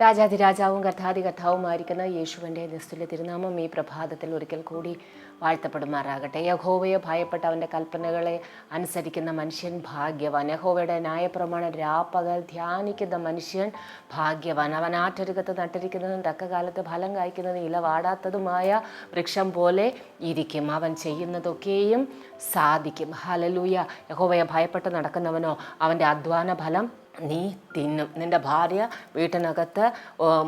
രാജാതിരാജാവും കഥാതി കഥാവുമായിരിക്കുന്ന യേശുവിന്റെ നിസ്തുല്യ തിരുനാമം ഈ പ്രഭാതത്തിൽ ഒരിക്കൽ കൂടി വാഴ്ത്തപ്പെടുമാറാകട്ടെ. യഹോവയെ ഭയപ്പെട്ട അവന്റെ കൽപ്പനകളെ അനുസരിക്കുന്ന മനുഷ്യൻ ഭാഗ്യവാൻ. യഹോവയുടെ ന്യായപ്രമാണം രാപ്പകൽ ധ്യാനിക്കുന്ന മനുഷ്യൻ ഭാഗ്യവാൻ. അവൻ ആറ്റരുകത്ത് നട്ടിരിക്കുന്നതും തക്ക കാലത്ത് ഫലം കായ്ക്കുന്നതും ഇല വാടാത്തതുമായ വൃക്ഷം പോലെ ഇരിക്കും. അവൻ ചെയ്യുന്നതൊക്കെയും സാധിക്കും. ഹലലൂയ യഹോവയെ ഭയപ്പെട്ട് നടക്കുന്നവനോ അവന്റെ അധ്വാന ഫലം നീ തിന്നും. നിന്റെ ഭാര്യ വീട്ടിനകത്ത്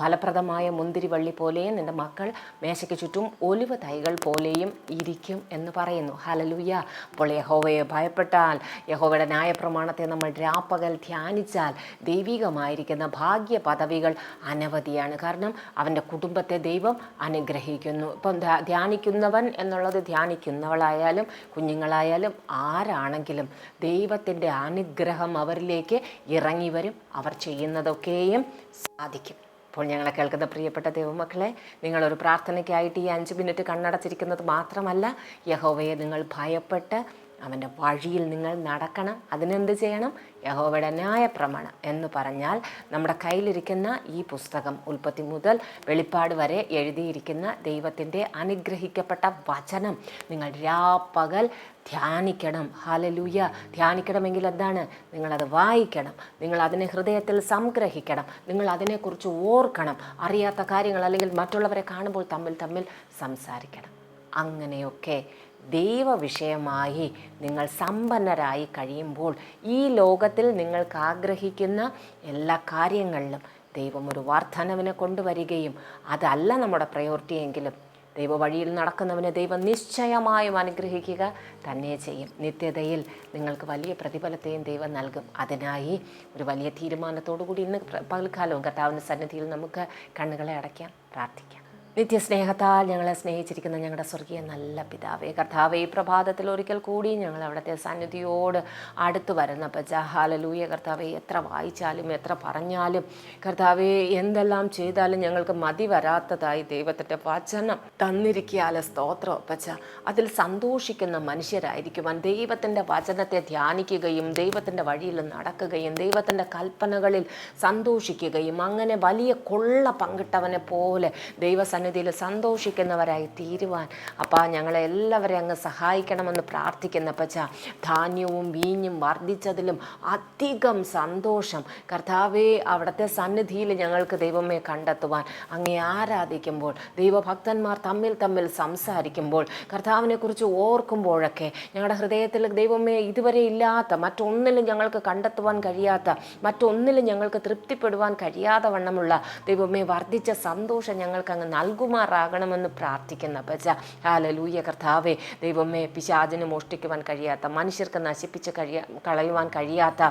ഫലപ്രദമായ മുന്തിരിവള്ളി പോലെയും നിന്റെ മക്കൾ മേശയ്ക്ക് ചുറ്റും ഒലിവ് തൈകൾ പോലെയും ഇരിക്കും എന്ന് പറയുന്നു. ഹലലുയ അപ്പോൾ യഹോവയെ ഭയപ്പെട്ടാൽ യഹോവയുടെ ന്യായപ്രമാണത്തെ നമ്മൾ രാപ്പകൽ ധ്യാനിച്ചാൽ ദൈവികമായിരിക്കുന്ന ഭാഗ്യ പദവികൾ അനവധിയാണ്. കാരണം അവന്റെ കുടുംബത്തെ ദൈവം അനുഗ്രഹിക്കുന്നു. ഇപ്പം ധ്യാനിക്കുന്നവൻ എന്നുള്ളത് ധ്യാനിക്കുന്നവളായാലും കുഞ്ഞുങ്ങളായാലും ആരാണെങ്കിലും ദൈവത്തിന്റെ അനുഗ്രഹം അവരിലേക്ക് ഇറങ്ങി വരും. അവർ ചെയ്യുന്നതൊക്കെയും സാധിക്കും. അപ്പോൾ ഞങ്ങളെ കേൾക്കുന്ന പ്രിയപ്പെട്ട ദൈവമക്കളെ നിങ്ങളൊരു പ്രാർത്ഥനയ്ക്കായിട്ട് ഈ അഞ്ച് മിനിറ്റ് കണ്ണടച്ചിരിക്കുന്നത് മാത്രമല്ല യഹോവയെ നിങ്ങൾ ഭയപ്പെട്ട് അവന്റെ വഴിയിൽ നിങ്ങൾ നടക്കണം. അതിനെന്ത് ചെയ്യണം? യഹോവയുടെ ന്യായപ്രമാണം എന്ന് പറഞ്ഞാൽ നമ്മുടെ കയ്യിലിരിക്കുന്ന ഈ പുസ്തകം ഉൽപ്പത്തി മുതൽ വെളിപ്പാട് വരെ എഴുതിയിരിക്കുന്ന ദൈവത്തിന്റെ അനുഗ്രഹിക്കപ്പെട്ട വചനം നിങ്ങൾ രാപ്പകൽ ധ്യാനിക്കണം. ഹാലലൂയ ധ്യാനിക്കണമെങ്കിൽ എന്താണ്? നിങ്ങളത് വായിക്കണം. നിങ്ങൾ അതിനെ ഹൃദയത്തിൽ സംഗ്രഹിക്കണം. നിങ്ങൾ അതിനെക്കുറിച്ച് ഓർക്കണം. അറിയാത്ത കാര്യങ്ങൾ അല്ലെങ്കിൽ മറ്റുള്ളവരെ കാണുമ്പോൾ തമ്മിൽ തമ്മിൽ സംസാരിക്കണം. അങ്ങനെയൊക്കെ ദൈവവിഷയമായി നിങ്ങൾ സമ്പന്നരായി കഴിയുമ്പോൾ ഈ ലോകത്തിൽ നിങ്ങൾക്ക് ആഗ്രഹിക്കുന്ന എല്ലാ കാര്യങ്ങളിലും ദൈവം ഒരു വർധനവിനെ കൊണ്ടുവരികയും അതല്ല നമ്മുടെ പ്രയോറിറ്റി എങ്കിലും ദൈവവഴിയിൽ നടക്കുന്നവനെ ദൈവം നിശ്ചയമായും അനുഗ്രഹിക്കുക തന്നെ ചെയ്യും. നിത്യതയിൽ നിങ്ങൾക്ക് വലിയ പ്രതിഫലത്തെയും ദൈവം നൽകും. അതിനായി ഒരു വലിയ തീരുമാനത്തോടു കൂടി ഇന്ന് പകൽക്കാലവും കർത്താവിന്റെ സന്നിധിയിൽ നമുക്ക് കണ്ണുകളെ അടയ്ക്കാം പ്രാർത്ഥിക്കാം. നിത്യസ്നേഹത്താൽ ഞങ്ങളെ സ്നേഹിച്ചിരിക്കുന്ന ഞങ്ങളുടെ സ്വർഗീയ നല്ല പിതാവേ കർത്താവേ ഈ പ്രഭാതത്തിൽ ഒരിക്കൽ കൂടി ഞങ്ങൾ അവിടുത്തെ സന്നിധിയോട് അടുത്ത് വരുന്ന പജാഹാലലൂയ കർത്താവെ എത്ര വായിച്ചാലും എത്ര പറഞ്ഞാലും കർത്താവെ എന്തെല്ലാം ചെയ്താലും ഞങ്ങൾക്ക് മതി വരാത്തതായി ദൈവത്തിന്റെ വചനം തന്നിരിക്കാല സ്തോത്രം പച്ച അതിൽ സന്തോഷിക്കുന്ന മനുഷ്യരായിരിക്കുവാൻ ദൈവത്തിന്റെ വചനത്തെ ധ്യാനിക്കുകയും ദൈവത്തിന്റെ വഴിയിൽ നടക്കുകയും ദൈവത്തിന്റെ കൽപ്പനകളിൽ സന്തോഷിക്കുകയും അങ്ങനെ വലിയ കൊള്ള പങ്കിട്ടവനെ പോലെ ദൈവസന്നിധിയിൽ സന്തോഷിക്കുന്നവരായി തീരുവാൻ. അപ്പാ ഞങ്ങളെ എല്ലാവരെയും അങ്ങ് സഹായിക്കണമെന്ന് പ്രാർത്ഥിക്കുന്ന പച്ച ധാന്യവും വീഞ്ഞും വർദ്ധിച്ചതിലും അധികം സന്തോഷം. കർത്താവെ അവിടുത്തെ സന്നിധിയിൽ ഞങ്ങൾക്ക് ദൈവമേ കണ്ടെത്തുവാൻ. അങ്ങേ ആരാധിക്കുമ്പോൾ ദൈവഭക്തന്മാർ തമ്മിൽ തമ്മിൽ സംസാരിക്കുമ്പോൾ കർത്താവിനെക്കുറിച്ച് ഓർക്കുമ്പോഴൊക്കെ ഞങ്ങളുടെ ഹൃദയത്തിൽ ദൈവമേ ഇതുവരെ ഇല്ലാത്ത മറ്റൊന്നിലും ഞങ്ങൾക്ക് കണ്ടെത്തുവാൻ കഴിയാത്ത മറ്റൊന്നിലും ഞങ്ങൾക്ക് തൃപ്തിപ്പെടുവാൻ കഴിയാത്ത വണ്ണമുള്ള ദൈവമേ വർദ്ധിച്ച സന്തോഷം ഞങ്ങൾക്ക് അങ്ങ് നൽകുമാറാകണമെന്ന് പ്രാർത്ഥിക്കുന്ന. പച്ച ഹാലലൂയ കർത്താവെ ദൈവമേ പിശാചിന് മോഷ്ടിക്കുവാൻ കഴിയാത്ത മനുഷ്യർക്ക് നശിപ്പിച്ച് കഴിയ കളയുവാൻ കഴിയാത്ത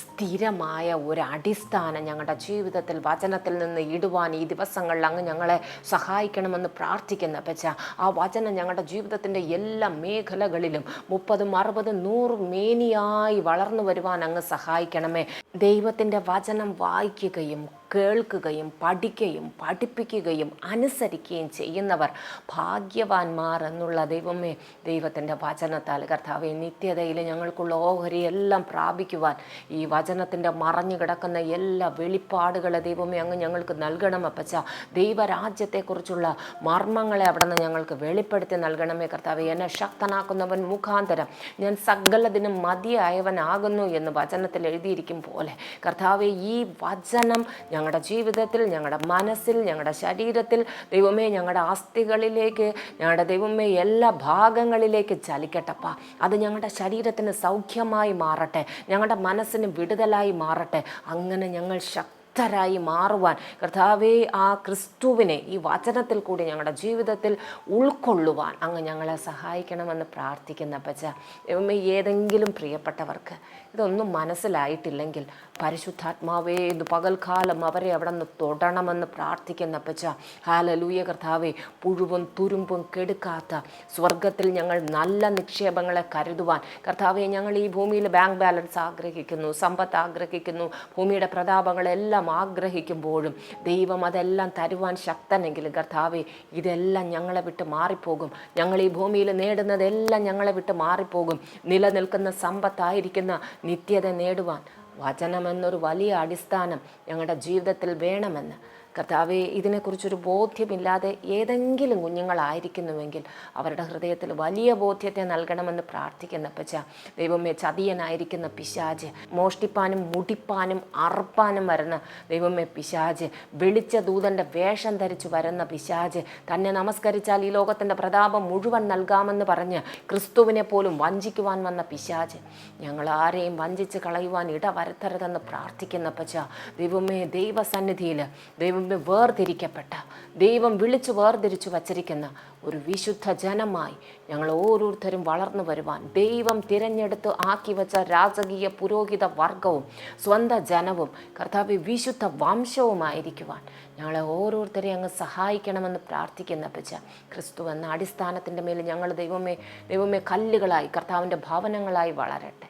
സ്ഥിരമായ ഒരു അടിസ്ഥാനം ഞങ്ങളുടെ ജീവിതത്തിൽ വചനത്തിൽ നിന്ന് ഇടുവാൻ ഈ ദിവസങ്ങളിൽ അങ്ങ് ഞങ്ങളെ സഹായിക്കണമെന്ന് പ്രാർത്ഥിക്കുന്ന. പച്ച ആ വചനം ഞങ്ങളുടെ ജീവിതത്തിന്റെ എല്ലാ മേഖലകളിലും മുപ്പതും അറുപതും നൂറും മേനിയായി വളർന്നു വരുവാൻ അങ്ങ് സഹായിക്കണമേ. ദൈവത്തിന്റെ വചനം വായിക്കുകയും കേൾക്കുകയും പഠിക്കുകയും പഠിപ്പിക്കുകയും അനുസരിക്കുകയും ചെയ്യുന്നവർ ഭാഗ്യവാന്മാർ എന്നുള്ള ദൈവമേ ദൈവത്തിന്റെ വചനത്താൽ കർത്താവെ നിത്യതയിൽ ഞങ്ങൾക്കുള്ള ഓഹരിയെല്ലാം പ്രാപിക്കുവാൻ ഈ വചനത്തിന്റെ മറഞ്ഞു കിടക്കുന്ന എല്ലാ വെളിപ്പാടുകളെ ദൈവമേ അങ്ങ് ഞങ്ങൾക്ക് നൽകണം അപ്പച്ച. ദൈവരാജ്യത്തെക്കുറിച്ചുള്ള മർമ്മങ്ങളെ അവിടെ നിന്ന് ഞങ്ങൾക്ക് വെളിപ്പെടുത്തി നൽകണമേ കർത്താവെ. എന്നെ ശക്തനാക്കുന്നവൻ മുഖാന്തരം ഞാൻ സകലതിനും മതിയായവനാകുന്നു എന്ന് വചനത്തിൽ എഴുതിയിരിക്കും പോലെ. കർത്താവെ ഈ വചനം ഞങ്ങളുടെ ജീവിതത്തിൽ ഞങ്ങളുടെ മനസ്സിൽ ഞങ്ങളുടെ ശരീരത്തിൽ ദൈവമേ ഞങ്ങളുടെ ആസ്തികളിലേക്ക് ഞങ്ങളുടെ ദൈവമേ എല്ലാ ഭാഗങ്ങളിലേക്ക് ചലിക്കട്ടപ്പ. അത് ഞങ്ങളുടെ ശരീരത്തിന് സൗഖ്യമായി മാറട്ടെ ഞങ്ങളുടെ മനസ്സിന് വിടുതലായി മാറട്ടെ. അങ്ങനെ ഞങ്ങൾ ശക്തി ശക്തരായി മാറുവാൻ കർത്താവെ ആ ക്രിസ്തുവിനെ ഈ വചനത്തിൽ കൂടി ഞങ്ങളുടെ ജീവിതത്തിൽ ഉൾക്കൊള്ളുവാൻ അങ്ങ് ഞങ്ങളെ സഹായിക്കണമെന്ന് പ്രാർത്ഥിക്കുന്ന പച്ച ഏതെങ്കിലും പ്രിയപ്പെട്ടവർക്ക് ഇതൊന്നും മനസ്സിലായിട്ടില്ലെങ്കിൽ പരിശുദ്ധാത്മാവേ ഇത് പകൽക്കാലം അവരെ അവിടെ നിന്ന് തൊടണമെന്ന് പ്രാർത്ഥിക്കുന്ന പച്ച ഹാലലൂയ കർത്താവെ പുഴുവും തുരുമ്പും കെടുക്കാത്ത സ്വർഗത്തിൽ ഞങ്ങൾ നല്ല നിക്ഷേപങ്ങളെ കരുതുവാൻ കർത്താവെ ഞങ്ങൾ ഈ ഭൂമിയിൽ ബാങ്ക് ബാലൻസ് ആഗ്രഹിക്കുന്നു സമ്പത്ത് ആഗ്രഹിക്കുന്നു ഭൂമിയുടെ പ്രതാപങ്ങളെല്ലാം ആഗ്രഹിക്കുമ്പോഴും ദൈവം അതെല്ലാം തരുവാൻ ശക്തനെങ്കിലും കർത്താവെ ഇതെല്ലാം ഞങ്ങളെ വിട്ട് മാറിപ്പോകും. ഞങ്ങൾ ഈ ഭൂമിയിൽ നേടുന്നതെല്ലാം ഞങ്ങളെ വിട്ട് മാറിപ്പോകും. നിലനിൽക്കുന്ന സമ്പത്തായിരിക്കുന്ന നിത്യത നേടുവാൻ വചനമെന്നൊരു വലിയ അടിസ്ഥാനം ഞങ്ങളുടെ ജീവിതത്തിൽ വേണമെന്ന് കർത്താവെ ഇതിനെക്കുറിച്ചൊരു ബോധ്യമില്ലാതെ ഏതെങ്കിലും കുഞ്ഞുങ്ങളായിരിക്കുന്നുവെങ്കിൽ അവരുടെ ഹൃദയത്തിൽ വലിയ ബോധ്യത്തെ നൽകണമെന്ന് പ്രാർത്ഥിക്കുന്ന പച്ച ദൈവമേ ചതിയനായിരിക്കുന്ന പിശാജ് മോഷ്ടിപ്പാനും മുടിപ്പാനും അറുപ്പാനും വരുന്ന ദൈവമേ പിശാജ് വിളിച്ച ദൂതന്റെ വേഷം ധരിച്ചു വരുന്ന പിശാജ് തന്നെ നമസ്കരിച്ചാൽ ഈ ലോകത്തിന്റെ പ്രതാപം മുഴുവൻ നൽകാമെന്ന് പറഞ്ഞ് ക്രിസ്തുവിനെ പോലും വഞ്ചിക്കുവാൻ വന്ന പിശാജ്. ഞങ്ങൾ ആരെയും വഞ്ചിച്ച് കളയുവാൻ ഇടവരുത്തരുതെന്ന് പ്രാർത്ഥിക്കുന്ന പച്ച ദൈവമേ ദൈവസന്നിധിയിൽ ദൈവമേ വേർതിരിക്കപ്പെട്ട ദൈവം വിളിച്ചു വേർതിരിച്ചു വച്ചിരിക്കുന്ന ഒരു വിശുദ്ധ ജനമായി ഞങ്ങൾ ഓരോരുത്തരും വളർന്നു വരുവാൻ ദൈവം തിരഞ്ഞെടുത്ത് ആക്കി വച്ച രാജകീയ പുരോഹിത വർഗവും സ്വന്തം ജനവും കർത്താവ് വിശുദ്ധ വംശവുമായിരിക്കുവാൻ ഞങ്ങളെ ഓരോരുത്തരെയും അങ്ങ് സഹായിക്കണമെന്ന് പ്രാർത്ഥിക്കുന്ന പച്ച ക്രിസ്തു എന്ന അടിസ്ഥാനത്തിന്റെ മേൽ ഞങ്ങൾ ദൈവമേ ദൈവമേ കല്ലുകളായി കർത്താവിന്റെ ഭവനങ്ങളായി വളരട്ടെ.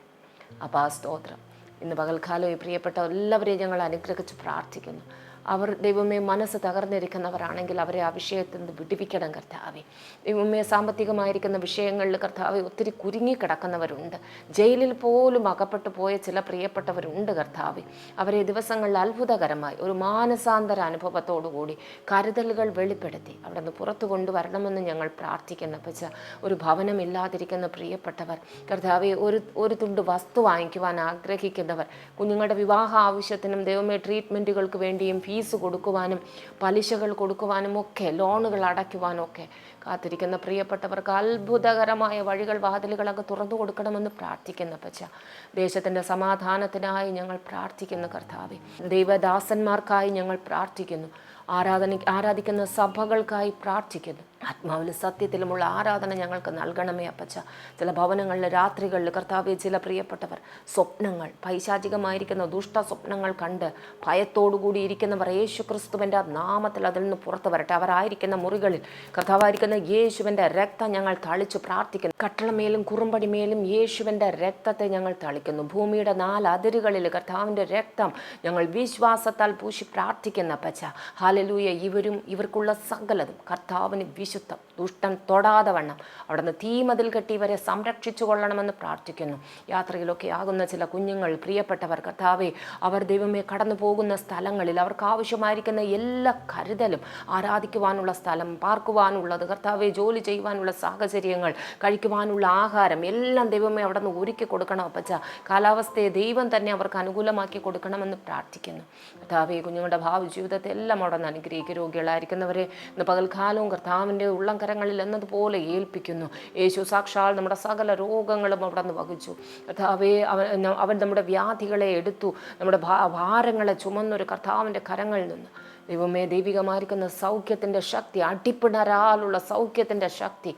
അപ്പോൾ ആ സ്തോത്രം. ഇന്ന് പകൽക്കാലം പ്രിയപ്പെട്ട എല്ലാവരെയും ഞങ്ങൾ അനുഗ്രഹിച്ച് പ്രാർത്ഥിക്കുന്നു. അവർ ദൈവമേ മനസ്സ് തകർന്നിരിക്കുന്നവരാണെങ്കിൽ അവരെ ആ വിഷയത്തിൽ നിന്ന് വിടിപ്പിക്കണം കർത്താവെ. ദൈവമേ സാമ്പത്തികമായിരിക്കുന്ന വിഷയങ്ങളിൽ കർത്താവെ ഒത്തിരി കുരുങ്ങിക്കിടക്കുന്നവരുണ്ട്. ജയിലിൽ പോലും അകപ്പെട്ടു പോയ ചില പ്രിയപ്പെട്ടവരുണ്ട് കർത്താവെ. അവരെ ദിവസങ്ങളിൽ അത്ഭുതകരമായി ഒരു മാനസാന്തര അനുഭവത്തോടുകൂടി കരുതലുകൾ വെളിപ്പെടുത്തി അവിടെ നിന്ന് പുറത്തു കൊണ്ടുവരണമെന്ന് ഞങ്ങൾ പ്രാർത്ഥിക്കുന്ന പച്ച ഒരു ഭവനമില്ലാതിരിക്കുന്ന പ്രിയപ്പെട്ടവർ കർത്താവെ ഒരു ഒരു തുണ്ട് വസ്തു വാങ്ങിക്കുവാൻ ആഗ്രഹിക്കുന്നവർ കുഞ്ഞുങ്ങളുടെ വിവാഹ ആവശ്യത്തിനും ദൈവമേ ട്രീറ്റ്മെന്റുകൾക്ക് വേണ്ടിയും ഫീസ് കൊടുക്കുവാനും പലിശകൾ കൊടുക്കുവാനും ഒക്കെ ലോണുകൾ അടയ്ക്കുവാനും ഒക്കെ കാത്തിരിക്കുന്ന പ്രിയപ്പെട്ടവർക്ക് അത്ഭുതകരമായ വഴികൾ വാതിലുകളൊക്കെ തുറന്നു കൊടുക്കണമെന്ന് പ്രാർത്ഥിക്കുന്ന പച്ച ദേശത്തിന്റെ സമാധാനത്തിനായി ഞങ്ങൾ പ്രാർത്ഥിക്കുന്നു കർത്താവെ. ദൈവദാസന്മാർക്കായി ഞങ്ങൾ പ്രാർത്ഥിക്കുന്നു. ആരാധന ആരാധിക്കുന്ന സഭകൾക്കായി പ്രാർത്ഥിക്കുന്നു. ആത്മാവിലും സത്യത്തിലുമുള്ള ആരാധന ഞങ്ങൾക്ക് നൽകണമേ അപ്പച്ച. ചില ഭവനങ്ങളിൽ രാത്രികളിൽ കർത്താവ് ചില പ്രിയപ്പെട്ടവർ സ്വപ്നങ്ങൾ പൈശാചികമായിരിക്കുന്ന ദുഷ്ട സ്വപ്നങ്ങൾ കണ്ട് ഭയത്തോടുകൂടി ഇരിക്കുന്നവർ യേശു ക്രിസ്തുവിന്റെ നാമത്തിൽ അതിൽ നിന്ന് പുറത്തു വരട്ടെ. അവരായിരിക്കുന്ന മുറികളിൽ കർത്താവായിരിക്കുന്ന യേശുവിന്റെ രക്തം ഞങ്ങൾ തളിച്ചു പ്രാർത്ഥിക്കുന്നു. കട്ടളമേലും കുറുമ്പടിമേലും യേശുവിന്റെ രക്തത്തെ ഞങ്ങൾ തളിക്കുന്നു. ഭൂമിയുടെ നാല് അതിരുകളിൽ കർത്താവിന്റെ രക്തം ഞങ്ങൾ വിശ്വാസത്താൽ പൂശി പ്രാർത്ഥിക്കുന്ന അപ്പച്ച. ഹാലലൂയ ഇവരും ഇവർക്കുള്ള സകലതും കർത്താവിന് വിശുദ്ധം ദുഷ്ടൻ തൊടാതെ വണ്ണം. അവിടുന്ന് തീമതിൽ കെട്ടി ഇവരെ സംരക്ഷിച്ചു കൊള്ളണമെന്ന് പ്രാർത്ഥിക്കുന്നു. യാത്രയിലൊക്കെ ആകുന്ന ചില കുഞ്ഞുങ്ങൾ പ്രിയപ്പെട്ടവർ കർത്താവെ അവർ ദൈവമേ കടന്നു പോകുന്ന സ്ഥലങ്ങളിൽ അവർക്ക് ആവശ്യമായിരിക്കുന്ന എല്ലാ കരുതലും ആരാധിക്കുവാനുള്ള സ്ഥലം പാർക്കുവാനുള്ളത് കർത്താവെ ജോലി ചെയ്യുവാനുള്ള സാഹചര്യങ്ങൾ കഴിക്കുവാനുള്ള ആഹാരം എല്ലാം ദൈവമേ അവിടെ നിന്ന് ഒരുക്കി കൊടുക്കണം അപ്പച്ച. കാലാവസ്ഥയെ ദൈവം തന്നെ അവർക്ക് അനുകൂലമാക്കി കൊടുക്കണമെന്ന് പ്രാർത്ഥിക്കുന്നു. കർത്താവെ കുഞ്ഞുങ്ങളുടെ ഭാവി ജീവിതത്തെ എല്ലാം അവിടെ നിന്ന് അനുഗ്രഹിക്കുക രോഗികളായിരിക്കുന്നവരെ ഇന്ന് പകൽക്കാലവും കർത്താവിന്റെ ഉള്ളങ്കരങ്ങളിൽ എന്നതുപോലെ ഏൽപ്പിക്കുന്നു. യേശു സാക്ഷാൽ നമ്മുടെ സകല രോഗങ്ങളും അവിടെ നിന്ന് വഹിച്ചു. കർത്താവെ അവൻ നമ്മുടെ വ്യാധികളെ എടുത്തു. നമ്മുടെ ഭാരങ്ങളെ ചുമന്നൊരു കർത്താവിന്റെ കരങ്ങളിൽ നിന്ന്. ദൈവമേ ദൈവികമായിരിക്കുന്ന സൗഖ്യത്തിന്റെ ശക്തി അടിപ്പിണരാലുള്ള സൗഖ്യത്തിന്റെ ശക്തി.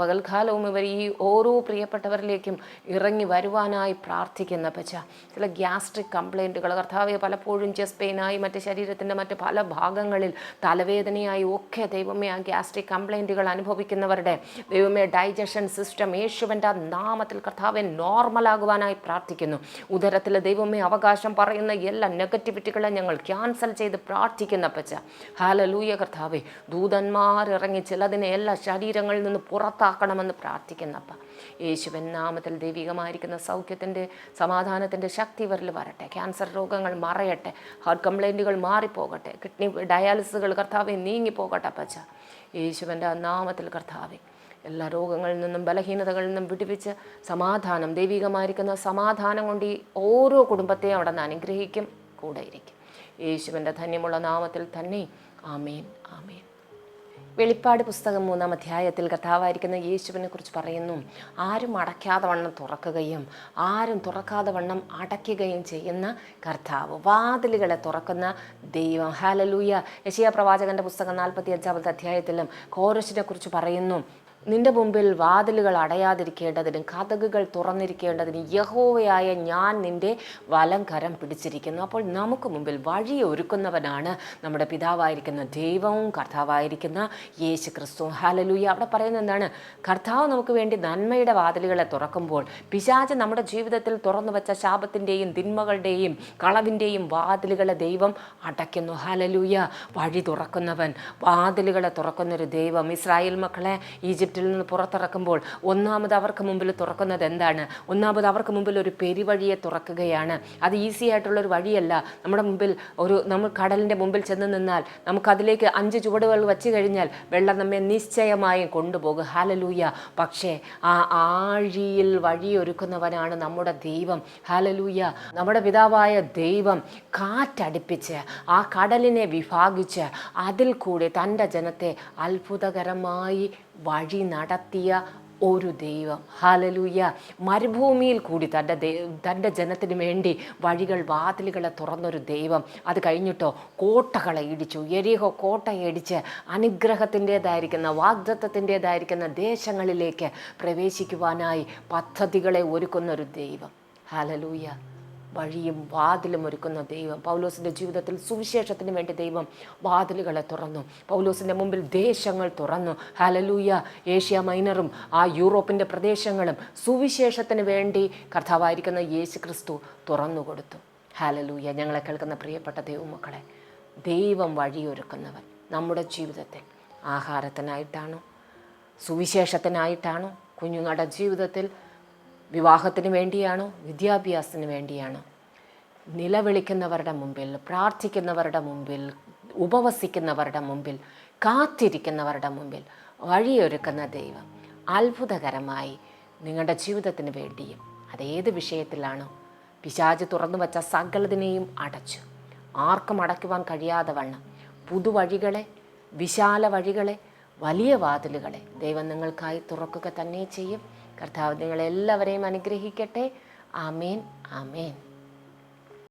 പകൽക്കാലവും ഇവർ ഈ ഓരോ പ്രിയപ്പെട്ടവരിലേക്കും ഇറങ്ങി വരുവാനായി പ്രാർത്ഥിക്കുന്ന പച്ച ചില ഗ്യാസ്ട്രിക് കംപ്ലൈന്റുകൾ കർത്താവ് പലപ്പോഴും ചെസ്റ്റ് പെയിനായി മറ്റ് ശരീരത്തിന്റെ മറ്റ് പല ഭാഗങ്ങളിൽ തലവേദനയായി ഒക്കെ ദൈവമേ ആ ഗ്യാസ്ട്രിക് കംപ്ലൈന്റുകൾ അനുഭവിക്കുന്നവരുടെ ദൈവമേ ഡൈജഷൻ സിസ്റ്റം യേശുവിന്റെ നാമത്തിൽ കർത്താവെ നോർമലാകുവാനായി പ്രാർത്ഥിക്കുന്നു. ഉദരത്തിലെ ദൈവമേ അവകാശം പറയുന്ന എല്ലാ നെഗറ്റിവിറ്റികളെ ഞങ്ങൾ ക്യാൻസൽ ചെയ്ത് പ്രാർത്ഥിക്കുന്ന പച്ച ഹാലലൂയ കർത്താവെ ദൂതന്മാർ ഇറങ്ങി ചിലതിനെ എല്ലാ ശരീരങ്ങളിൽ നിന്ന് പുറത്താക്കണമെന്ന് പ്രാർത്ഥിക്കുന്നപ്പ. യേശുവൻ നാമത്തിൽ ദൈവികമായിരിക്കുന്ന സൗഖ്യത്തിന്റെ സമാധാനത്തിന്റെ ശക്തി ഇവരിൽ വരട്ടെ. ക്യാൻസർ രോഗങ്ങൾ മറയട്ടെ. ഹാർട്ട് കംപ്ലൈന്റുകൾ മാറിപ്പോകട്ടെ. കിഡ്നി ഡയാലിസുകൾ കർത്താവെ നീങ്ങിപ്പോകട്ടെ അപ്പച്ച. യേശുവന്റെ നാമത്തിൽ കർത്താവെ എല്ലാ രോഗങ്ങളിൽ നിന്നും ബലഹീനതകളിൽ നിന്നും വിടുവിച്ച് സമാധാനം ദൈവികമായിരിക്കുന്ന സമാധാനം കൊണ്ട് ഈ ഓരോ കുടുംബത്തെയും അവിടെ നിന്ന് അനുഗ്രഹിക്കും. കൂടെ ഇരിക്കും. യേശുവിന്റെ ധന്യമുള്ള നാമത്തിൽ തന്നെ. ആമേൻ ആമേൻ. വെളിപ്പാട് പുസ്തകം മൂന്നാം അധ്യായത്തിൽ കഥാവായിരിക്കുന്ന യേശുവിനെ കുറിച്ച് പറയുന്നു ആരും അടയ്ക്കാതെ വണ്ണം തുറക്കുകയും ആരും തുറക്കാതെ വണ്ണം അടയ്ക്കുകയും ചെയ്യുന്ന കർത്താവ് വാതിലുകളെ തുറക്കുന്ന ദൈവം. ഹാലലൂയ യശിയ പ്രവാചകന്റെ പുസ്തകം നാൽപ്പത്തി അഞ്ചാമത്തെ അധ്യായത്തിലും കോരശിനെ കുറിച്ച് പറയുന്നു നിന്റെ മുമ്പിൽ വാതിലുകൾ അടയാതിരിക്കേണ്ടതിനും കഥകുകൾ തുറന്നിരിക്കേണ്ടതിനും യഹോവയായ ഞാൻ നിന്റെ വലം കരം പിടിച്ചിരിക്കുന്നു. അപ്പോൾ നമുക്ക് മുമ്പിൽ വഴി ഒരുക്കുന്നവനാണ് നമ്മുടെ പിതാവായിരിക്കുന്ന ദൈവവും കർത്താവായിരിക്കുന്ന യേശു ക്രിസ്തു ഹാലലൂയ അവിടെ പറയുന്നത് എന്താണ്? കർത്താവ് നമുക്ക് വേണ്ടി നന്മയുടെ വാതിലുകളെ തുറക്കുമ്പോൾ പിശാച് നമ്മുടെ ജീവിതത്തിൽ തുറന്നു വച്ച ശാപത്തിന്റെയും തിന്മകളുടെയും കളവിന്റെയും വാതിലുകളെ ദൈവം അടയ്ക്കുന്നു. ഹാലലൂയ വഴി തുറക്കുന്നവൻ വാതിലുകളെ തുറക്കുന്നൊരു ദൈവം. ഇസ്രായേൽ മക്കളെ ഈജിപ്തിൽ ഈജിപ്തിൽ നിന്ന് പുറത്തിറക്കുമ്പോൾ ഒന്നാമത് അവർക്ക് മുമ്പിൽ തുറക്കുന്നത് എന്താണ്? ഒന്നാമത് അവർക്ക് മുമ്പിൽ ഒരു പെരുവഴിയെ തുറക്കുകയാണ്. അത് ഈസി ആയിട്ടുള്ള ഒരു വഴിയല്ല. നമ്മുടെ മുമ്പിൽ ഒരു നമ്മൾ കടലിന്റെ മുമ്പിൽ ചെന്ന് നിന്നാൽ നമുക്കതിലേക്ക് അഞ്ച് ചുവടുകൾ വച്ച് കഴിഞ്ഞാൽ വെള്ളം നമ്മെ നിശ്ചയമായും കൊണ്ടുപോകും. ഹാലലൂയ പക്ഷേ ആ ആഴിയിൽ വഴിയൊരുക്കുന്നവനാണ് നമ്മുടെ ദൈവം. ഹാലലൂയ നമ്മുടെ പിതാവായ ദൈവം കാറ്റടിപ്പിച്ച് ആ കടലിനെ വിഭാഗിച്ച് അതിൽ കൂടി തന്റെ ജനത്തെ അത്ഭുതകരമായി വഴി നടത്തിയ ഒരു ദൈവം. ഹാലലൂയ മരുഭൂമിയിൽ കൂടി തന്റെ തന്റെ ജനത്തിന് വേണ്ടി വഴികൾ വാതിലുകളെ തുറന്നൊരു ദൈവം. അത് കഴിഞ്ഞിട്ടോ കോട്ടകളെ ഇടിച്ചു. എരിഹോ കോട്ടയടിച്ച് അനുഗ്രഹത്തിന്റേതായിരിക്കുന്ന വാഗ്ദത്വത്തിന്റേതായിരിക്കുന്ന ദേശങ്ങളിലേക്ക് പ്രവേശിക്കുവാനായി പദ്ധതികളെ ഒരുക്കുന്നൊരു ദൈവം. ഹാലലൂയ വഴിയും വാതിലും ഒരുക്കുന്ന ദൈവം. പൗലോസിന്റെ ജീവിതത്തിൽ സുവിശേഷത്തിന് വേണ്ടി ദൈവം വാതിലുകളെ തുറന്നു. പൗലോസിന്റെ മുമ്പിൽ ദേശങ്ങൾ തുറന്നു. ഹലലൂയ ഏഷ്യ മൈനറും ആ യൂറോപ്പിന്റെ പ്രദേശങ്ങളും സുവിശേഷത്തിന് വേണ്ടി കർത്താവായിരിക്കുന്ന യേശു ക്രിസ്തു തുറന്നു കൊടുത്തു ഹാലലൂയ ഞങ്ങളെ കേൾക്കുന്ന പ്രിയപ്പെട്ട ദൈവമക്കളെ ദൈവം വഴിയൊരുക്കുന്നവൻ നമ്മുടെ ജീവിതത്തിൽ ആഹാരത്തിനായിട്ടാണോ? സുവിശേഷത്തിനായിട്ടാണോ? കുഞ്ഞുങ്ങളുടെ ജീവിതത്തിൽ വിവാഹത്തിന് വേണ്ടിയാണോ? വിദ്യാഭ്യാസത്തിന് വേണ്ടിയാണോ? നിലവിളിക്കുന്നവരുടെ മുമ്പിൽ പ്രാർത്ഥിക്കുന്നവരുടെ മുമ്പിൽ ഉപവസിക്കുന്നവരുടെ മുമ്പിൽ കാത്തിരിക്കുന്നവരുടെ മുമ്പിൽ വഴിയൊരുക്കുന്ന ദൈവം അത്ഭുതകരമായി നിങ്ങളുടെ ജീവിതത്തിന് വേണ്ടിയും അതേത് വിഷയത്തിലാണോ പിശാജ് തുറന്നു വച്ച സകലതിനെയും അടച്ചു. ആർക്കും അടയ്ക്കുവാൻ കഴിയാതെ വണ്ണം. പുതുവഴികളെ വിശാല വഴികളെ വലിയ വാതിലുകളെ ദൈവം നിങ്ങൾക്കായി തുറക്കുക തന്നെ ചെയ്യും. കർത്താവ് നിങ്ങളെല്ലാവരെയും അനുഗ്രഹിക്കട്ടെ. ആമേൻ ആമേൻ.